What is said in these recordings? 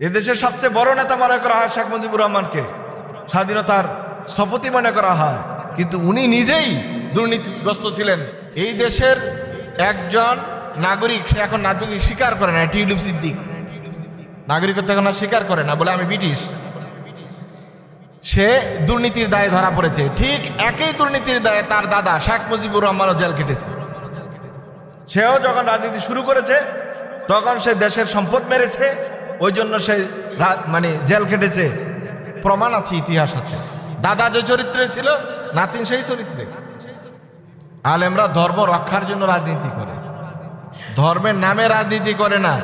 এদেশের সবচেয়ে বড় নেতা মনে করা হয় শেখ মুজিবুর রহমানকে। স্বাধীনতার স্থপতি মনে করা হয়। কিন্তু উনি নিজেই দুর্নীতিগ্রস্ত ছিলেন। এই দেশের একজন নাগরিক, সে এখন নাগরিক স্বীকার করে না টিউলিপ সিদ্দিক। নাগরিকত্ব এখন স্বীকার করে না বলে আমি ব্রিটিশ। সে দুর্নীতির দায়ে ধরা পড়েছে। ঠিক একই দুর্নীতির দায়ে তার দাদা শেখ মুজিবুর রহমানও জেল কেটেছে সেও যখন রাজনীতি শুরু করেছে, তখন সে দেশের সম্পদ মেরেছে। ওই জন্য সে মানে জেল খেটেছে। প্রমাণ আছে, ইতিহাস আছে। দাদা যে চরিত্রে ছিল, নাতিন সেই চরিত্রে। আলেমরা ধর্ম রক্ষার জন্য রাজনীতি করে। ধর্মের নামে রাজনীতি করে না,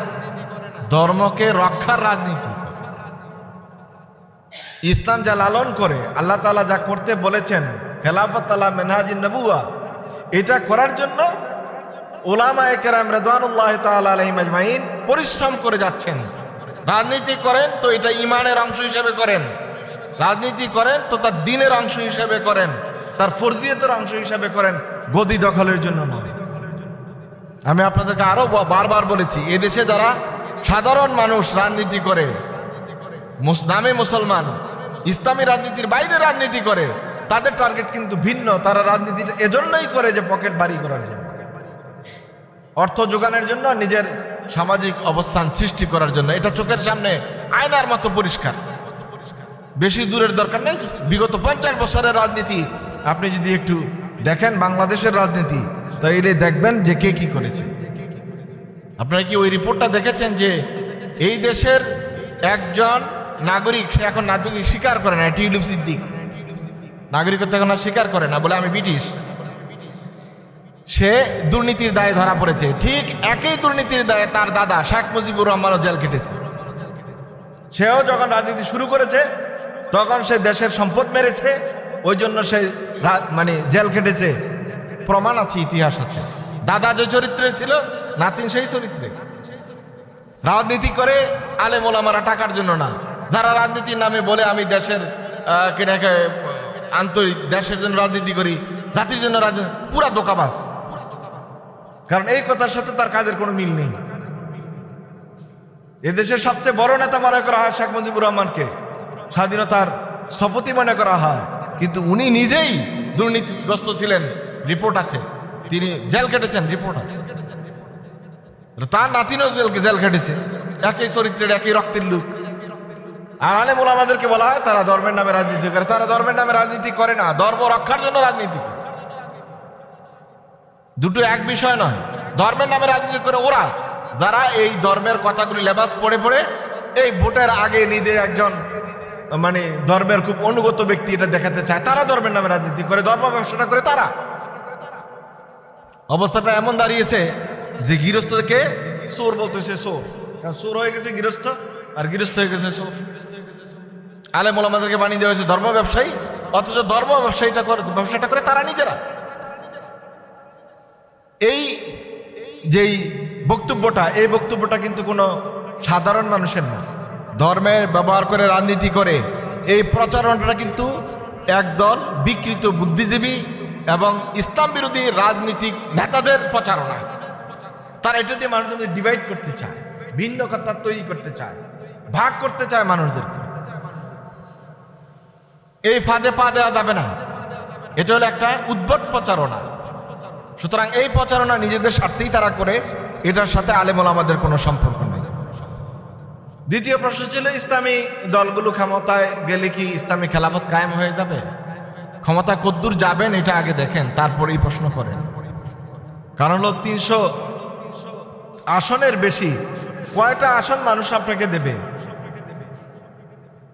ধর্মকে রক্ষার রাজনীতি। ইসলাম যা লালন করে, আল্লাহ তালা যা করতে বলেছেন, খেলাফত আল্লাহ মেনহাজিন নবুয়া, এটা করার জন্য ওলামা কেরাম রেদওয়ানুল্লাহ তাআলা আলাইহিম আজমাইন পরিশ্রম করে যাচ্ছেন। রাজনীতি করেন তো এটা ইমানের অংশ হিসেবে করেন। রাজনীতি করেন তো তার দিনের অংশ হিসেবে করেন, তার ফরজিয়তের অংশ হিসেবে করেন, গদি দখলের জন্য নয়। আমি আপনাদেরকে আরও বারবার বলেছি, এদেশে যারা সাধারণ মানুষ রাজনীতি করে নামে মুসলমান, ইসলামী রাজনীতির বাইরে রাজনীতি করে, তাদের টার্গেট কিন্তু ভিন্ন, তারা রাজনীতিটা এজন্যই করে যে পকেট বাড়ি করার জন্য। অর্থ যোগানের জন্য নিজের সামাজিক অবস্থান সৃষ্টি করার জন্য। এটা চোখের সামনে আয়নার মতো পরিষ্কার। বেশি দূরের দরকার নেই। বিগত পঞ্চাশ বছরের রাজনীতি। আপনি যদি একটু দেখেন বাংলাদেশের রাজনীতি, তাইলে দেখবেন যে কে কি করেছে। আপনারা কি ওই রিপোর্টটা দেখেছেন যে এই দেশের একজন নাগরিক, সে এখন নাগরিক স্বীকার করে না টিউলিপ সিদ্দিক। নাগরিকত্ব এখন স্বীকার করে না বলে আমি ব্রিটিশ। সে দুর্নীতির দায়ে ধরা পড়েছে। ঠিক একই দুর্নীতির দায়ে তার দাদা শেখ মুজিবুর রহমানও জেল কেটেছে সেও যখন রাজনীতি শুরু করেছে তখন সে দেশের সম্পদ মেরেছে ওই জন্য সে মানে জেল কেটেছে প্রমাণ আছে ইতিহাস আছে। দাদা যে চরিত্রে ছিল নাতিন সেই চরিত্রে। রাজনীতি করে আলেম ওলামারা টাকার জন্য না। যারা রাজনীতির নামে বলে আমি দেশের আন্তরিক দেশের জন্য রাজনীতি করি জাতির জন্য রাজনীতি পুরা দোকাবাস কারণ এই কথার সাথে তার কাজের কোনো মিল নেই। এদেশের সবচেয়ে বড় নেতা মনে করা হয় শেখ মুজিবুর রহমানকে। স্বাধীনতার স্থপতি মনে করা হয়। কিন্তু উনি নিজেই দুর্নীতিগ্রস্ত ছিলেন, রিপোর্ট আছে। তিনি জেল কেটেছেন রিপোর্ট আছে। তার নাতিনও জেল জেল খেটেছে। একই চরিত্রের, একই রক্তের লোক। আর আলেম আমাদেরকে বলা হয়, তারা ধর্মের নামে রাজনীতি করে। তারা ধর্মের নামে রাজনীতি করে না। ধর্ম রক্ষার জন্য রাজনীতি করে। দুটো এক বিষয় নয়। ধর্মের নামে রাজনীতি করে ওরা, যারা এই ধর্মের কথাগুলি লেবাস পড়ে পড়ে, এই ভোটের আগে নিজে একজন মানে ধর্মের খুব অনুগত ব্যক্তি এটা দেখাতে চায়, তারা ধর্মের নামে রাজনীতি করে, ধর্ম ব্যবসাটা করে তারা। অবস্থাটা এমন দাঁড়িয়েছে যে গৃহস্থকে চোর বলতেছে, চোর। কারণ চোর হয়ে গেছে গৃহস্থ, আর গৃহস্থ হয়ে গেছে চোর। আলেম ওলামাদেরকে বানিয়ে দেওয়া হয়েছে ধর্ম ব্যবসায়ী, অথচ ধর্ম ব্যবসায়ীটা করে, ব্যবসাটা করে তারা নিজেরা। এই যেই বক্তব্যটা, এই বক্তব্যটা কিন্তু কোনো সাধারণ মানুষের না। ধর্মের ব্যবহার করে, রাজনীতি করে, এই প্রচারণাটা কিন্তু একদল বিকৃত বুদ্ধিজীবী এবং ইসলাম বিরোধী রাজনীতিক নেতাদের প্রচারণা। তারা এটা দিয়ে মানুষদের ডিভাইড করতে চায়, ভিন্ন কথা তৈরি করতে চায়, ভাগ করতে চায় মানুষদেরকে। এই ফাঁদে পা দেওয়া যাবে না। এটা হলো একটা উদ্ভট প্রচারণা। সুতরাং এই প্রচারণা নিজেদের স্বার্থেই তারা করে এটার সাথে আলেমল আমাদের কোনো সম্পর্ক নেই। দ্বিতীয় প্রশ্ন ছিল ইসলামী দলগুলো ক্ষমতায় গেলে কি ইসলামী খেলাফত কায়েম হয়ে যাবে? ক্ষমতা কদ্দূর যাবেন এটা আগে দেখেন তারপরেই প্রশ্ন করেন। কারণ হলো তিনশো আসনের বেশি কয়টা আসন মানুষ আপনাকে দেবে?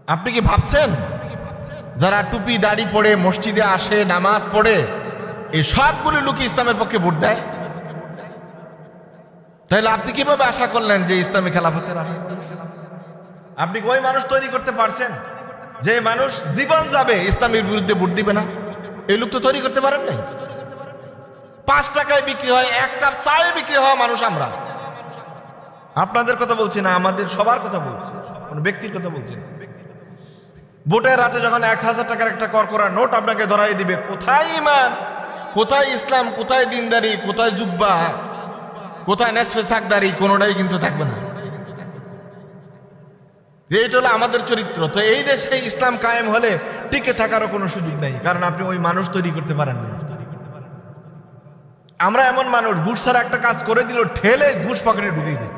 আপনি কি ভাবছেন? যারা টুপি দাড়ি পড়ে মসজিদে আসে নামাজ পড়ে এই সবগুলো লোক ইসলামের পক্ষে ভোট দেয়? তাহলে আপনি কীভাবে আশা করলেন যে ইসলামী খেলাফতের আপনি ওই মানুষ তৈরি করতে পারছেন? যে মানুষ জীবন যাবে, ইসলামের বিরুদ্ধে ভোট দিবে না? এই লোক তো তৈরি করতে পারেন নাই। পাঁচ টাকায় বিক্রি হয়, এক কাপ চায়ে বিক্রি হওয়া মানুষ আমরা। আপনাদের কথা বলছি না, আমাদের সবার কথা বলছি। কোন ব্যক্তির কথা বলছি না। ভোটের রাতে যখন এক হাজার টাকার একটা করকরা নোট আপনাকে ধরাই দিবে, কোথায় ইমান? কোথায় ইসলাম, কোথায় দিনদারি, কোথায় জুব্বা, কোথায় নেসফে সাকদারি, কোনোটাই কিন্তু থাকবে না। এইটা হলো আমাদের চরিত্র। তো এই দেশে ইসলাম কায়েম হলে টিকে থাকারও কোনো সুযোগ নেই, কারণ আপনি ওই মানুষ তৈরি করতে পারেন না। আমরা এমন মানুষ, ঘুষ ছাড়া একটা কাজ করে দিল, ঠেলে ঘুষ পকেটে ঢুকিয়ে দিই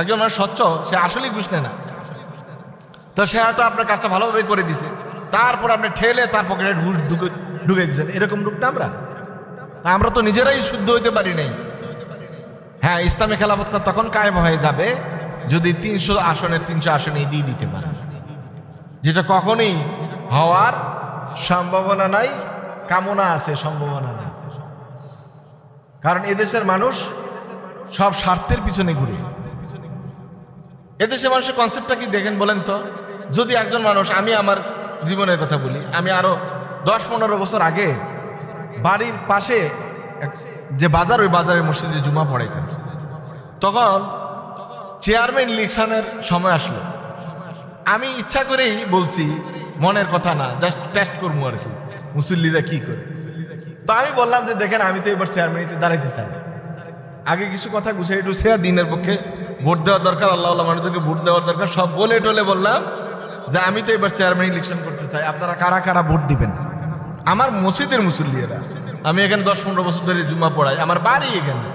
একজন মানুষ স্বচ্ছ, সে আসলেই ঘুষ নেয় না। তো সে হয়তো আপনার কাজটা ভালোভাবে করে দিছে। তারপর আপনি ঠেলে তার পকেটে ঘুষ ঢুকে ঢুকে দিচ্ছেন এরকম না আমরা? আমরা তো নিজেরাই শুদ্ধ হইতে পারি নাই। হ্যাঁ ইসলামী খেলাফতটা তখন কায়েম হয়ে যাবে যদি তিনশো আসনের তিনশো আসনে দিয়ে দিতে পারে যেটা কখনই হওয়ার সম্ভাবনা নাই, কামনা আছে, সম্ভাবনা নাই। কারণ এদেশের মানুষ সব স্বার্থের পিছনে ঘুরে। এদেশের মানুষের কনসেপ্টটা কি দেখেন বলেন তো? যদি একজন মানুষ, আমি আমার জীবনের কথা বলি, আমি আরও দশ পনেরো বছর আগে বাড়ির পাশে যে বাজার, ওই বাজারের মসজিদে জুমা পড়াইতাম তখন চেয়ারম্যান ইলেকশনের সময় আসলো। আমি ইচ্ছা করেই বলছি, মনের কথা না, জাস্ট টেস্ট করব আর কি, মুসল্লিরা কি করে। তো আমি বললাম যে, দেখেন, আমি তো এবার চেয়ারম্যানিতে দাঁড়াইতে চাই আগে কিছু কথা গুছিয়ে টুছে দিনের পক্ষে ভোট দেওয়ার দরকার আল্লাহ আল্লাহ মানুষদেরকে ভোট দেওয়ার দরকার, সব বলে টলে বললাম যে, আমি তো এবার চেয়ারম্যান ইলেকশন করতে চাই। আপনারা কারা কারা ভোট দিবেন? আমার মসজিদের মুসল্লিয়েরা। আমি এখানে দশ পনেরো বছর ধরে জুমা পড়াই। আমার বাড়ি এখানে।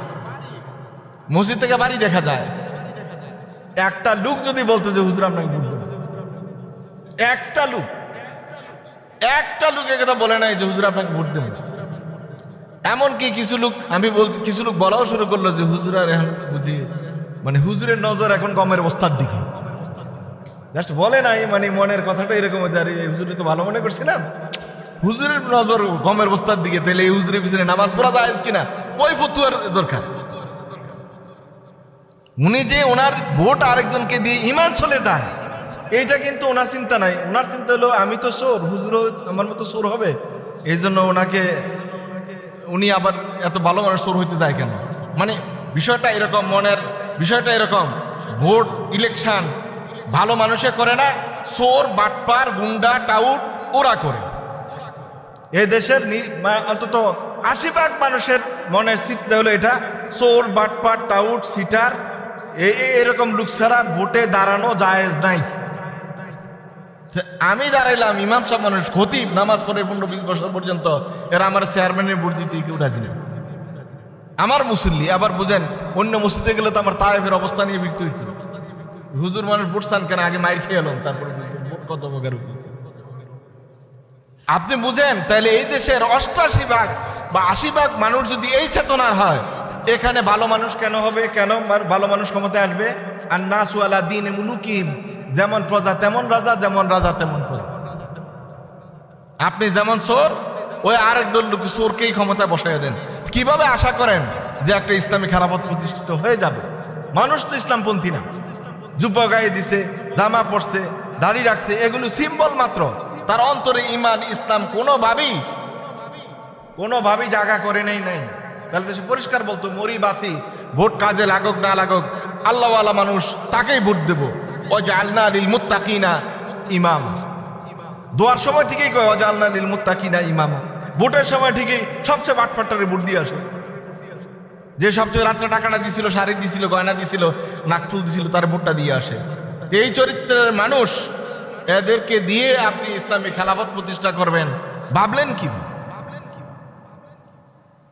মসজিদ থেকে বাড়ি দেখা যায়। একটা লুক যদি বলতো যে হুজুর আপনাকে দেবো। একটা লুক। একটা লোক কথা বলে নাই যে হুজুর আপনাকে ভোট দেবো। এমনকি কিছু লোক আমি বলছি কিছু লোক বলাও শুরু করল যে হুজুর আর এখন বুঝি মানে হুজুরের নজর এখন গমের বস্তার দিকে। জাস্ট বলে নাই মানে মনের কথাটা এরকম হচ্ছে, আরে হুজুরে তো ভালো মনে করছিলাম। হুজুরের নজর গমের বস্তার দিকে তাহলে এই হুজুরের পিছনে নামাজ পড়া যায় কিনা? ওই ফতুয়ার দরকার। উনি যে ওনার ভোট আরেকজনকে দিয়ে ইমান চলে যায়, এইটা কিন্তু ওনার চিন্তা নাই। ওনার চিন্তা হলো, আমি তো সোর হুজুর আমার মতো সোর হবে? এই জন্য ওনাকে, উনি আবার এত ভালো মানুষ সোর হইতে যায় কেন? মানে বিষয়টা এরকম, মনের বিষয়টা এরকম। ভোট ইলেকশন ভালো মানুষে করে না সোর বাটপার, গুন্ডা, টাউট, ওরা করে। এই দেশের অন্তত আশি ভাগ মানুষের মনের চিন্তা হলো এটা। চোর, বাটপাট, টাউট, সিটার, এ- এ- এরকম লোক ছাড়া ভোটে দাঁড়ানো জায়েজ নাই। আমি দাঁড়াইলাম, ইমাম সাহেব মানুষ, খতিব, নামাজ পড়ে পনেরো বিশ বছর পর্যন্ত, এরা আমার চেয়ারম্যানের ভোট দিতে কেউ রাজি নেই। আমার মুসল্লি, আবার বুঝেন, অন্য মসজিদে গেলে তো আমার তায়েফের অবস্থা নিয়ে বিক্রি হইতো। হুজুর মানুষ বুঝছেন কেন? আগে মাইর খেয়ে এলাম, তারপরে ভোট কত বকের উপর? আপনি বুঝেন, তাহলে এই দেশের অষ্টাশি ভাগ বা আশি ভাগ মানুষ যদি এই চেতনার হয়, এখানে ভালো মানুষ কেন হবে? কেন ভালো মানুষ ক্ষমতায় আসবে? আর না সুয়ালা দিন মুলুকিম। যেমন প্রজা তেমন রাজা, যেমন রাজা তেমন প্রজা। আপনি যেমন চোর, ওই আরেক দল লোক চোরকেই ক্ষমতায় বসাই দেন। কীভাবে আশা করেন যে একটা ইসলামী খেলাপথ প্রতিষ্ঠিত হয়ে যাবে? মানুষ তো ইসলামপন্থী না। জুব্বা গায়ে দিছে, জামা পড়ছে দাড়ি রাখছে, এগুলো সিম্বল মাত্র। তার অন্তরে ইমান ইসলাম কোনোভাবেই কোনোভাবেই জায়গা করে নেই নাই। তাহলে তো সে পরিষ্কার বলতো, মরি বাসি ভোট কাজে লাগুক, না লাগুক, আল্লাহওয়ালা মানুষ তাকেই ভোট দেবো। ও আল্লাহ আলিল মুত্তাকিনা ইমাম। দোয়ার সময় ঠিকই কয় অজালনা নীল মুত্তাকিনা ইমাম। ভোটের সময় ঠিকই সবচেয়ে বাটপাট্টারে ভোট দিয়ে আসে। যে সবচেয়ে রাত্রে টাকাটা দিছিল, শাড়ি দিছিল, গয়না দিছিল নাকফুল দিছিল, তার ভোটটা দিয়ে আসে। এই চরিত্রের মানুষ এদেরকে দিয়ে আপনি ইসলামী খেলাফত প্রতিষ্ঠা করবেন। ভাবলেন কি?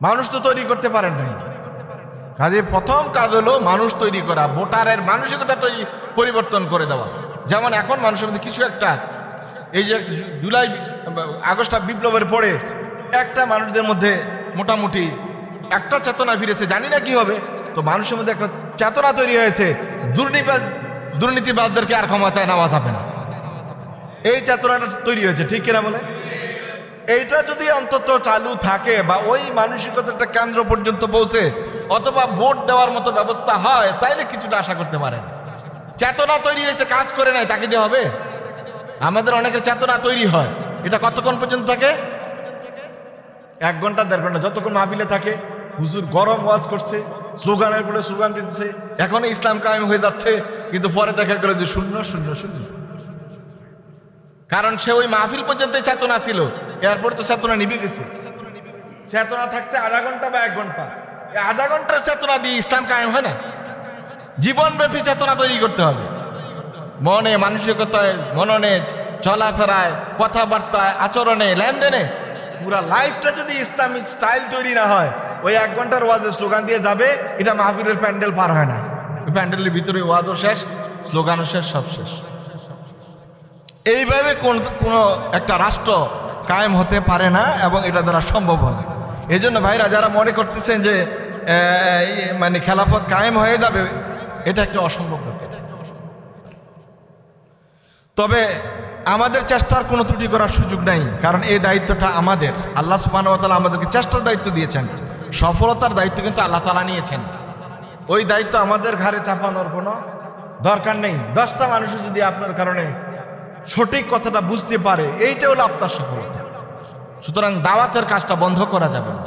মানুষ তো তৈরি করতে পারেন নাই। কাজে প্রথম কাজ হলো মানুষ তৈরি করা, ভোটারের মানসিকতা তৈরি, পরিবর্তন করে দেওয়া। যেমন এখন মানুষের মধ্যে কিছু একটা, এই যে জুলাই, আগস্ট বিপ্লবের পরে একটা মানুষদের মধ্যে মোটামুটি একটা চেতনা ফিরেছে, জানি না কি হবে। তো মানুষের মধ্যে একটা চেতনা তৈরি হয়েছে দুর্নীতিবাদ দুর্নীতিবাদদেরকে আর ক্ষমতায় নেওয়া যাবে না। এই চেতনাটা তৈরি হয়েছে, ঠিক কিনা বলে? এইটা যদি অন্তত চালু থাকে বা ওই মানসিকতাটা কেন্দ্র পর্যন্ত পৌঁছে, অথবা ভোট দেওয়ার মতো ব্যবস্থা হয়, তাইলে কিছুটা আশা করতে পারেন। চেতনা তৈরি হয়েছে, কাজ করে নাই, তাকে দিয়ে হবে? আমাদের অনেকের চেতনা তৈরি হয়। এটা কতক্ষণ পর্যন্ত থাকে? এক ঘণ্টা, দেড় ঘণ্টা, যতক্ষণ মাহফিলে থাকে, হুজুর গরম ওয়াজ করছে, স্লোগানের পরে স্লোগান দিতেছে এখন ইসলাম কায়েম হয়ে যাচ্ছে, কিন্তু পরে দেখা গেল যে শূন্য শূন্য শূন্য। কারণ সে ওই মাহফিল পর্যন্ত চেতনা ছিল। এরপর তো চেতনা নিভে গেছে। চেতনা থাকছে আধা ঘণ্টা বা এক ঘণ্টা। আধা ঘণ্টার চেতনা দিয়ে ইসলাম কায়েম হয় না? জীবনব্যাপী চেতনা তৈরি করতে হবে। মনে মানসিকতায়, মননে চলাফেরায়, কথাবার্তায়, আচরণে, লেনদেনে। পুরা লাইফটা যদি ইসলামিক স্টাইল তৈরি না হয়, ওই এক ঘণ্টার ওয়াজের স্লোগান দিয়ে যাবে, এটা মাহফিলের প্যান্ডেল পার হয় না। ওই প্যান্ডেলের ভিতরে ওয়াজও শেষ স্লোগানও শেষ, সব শেষ। এইভাবে কোন, কোনো একটা রাষ্ট্র কায়েম হতে পারে না এবং এটা দ্বারা সম্ভব হয় এই জন্য ভাইরা যারা মনে করতেছেন যে মানে খেলাফত কায়েম হয়ে যাবে, এটা একটা অসম্ভব তবে আমাদের চেষ্টার কোনো ত্রুটি করার সুযোগ নাই, কারণ এই দায়িত্বটা আমাদের। আল্লাহ সুবাহতালা আমাদেরকে চেষ্টার দায়িত্ব দিয়েছেন। সফলতার দায়িত্ব কিন্তু আল্লাহ তালা নিয়েছেন। ওই দায়িত্ব আমাদের ঘাড়ে চাপানোর কোনো দরকার নেই। দশটা মানুষও যদি আপনার কারণে সঠিক কথাটা বুঝতে পারে, এইটা হলো আপনার সফলতা। সুতরাং দাওয়াতের কাজটা বন্ধ করা যাবে না।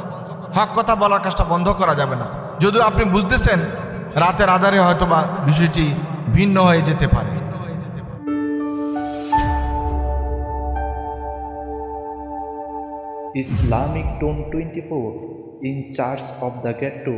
হক কথা বলার কাজটা বন্ধ করা যাবে না। যদিও আপনি বুঝতেছেন, রাতের আধারে হয়তোবা বিষয়টি ভিন্ন হয়ে যেতে পারে। Islamic Tone 24 in charge of the ghetto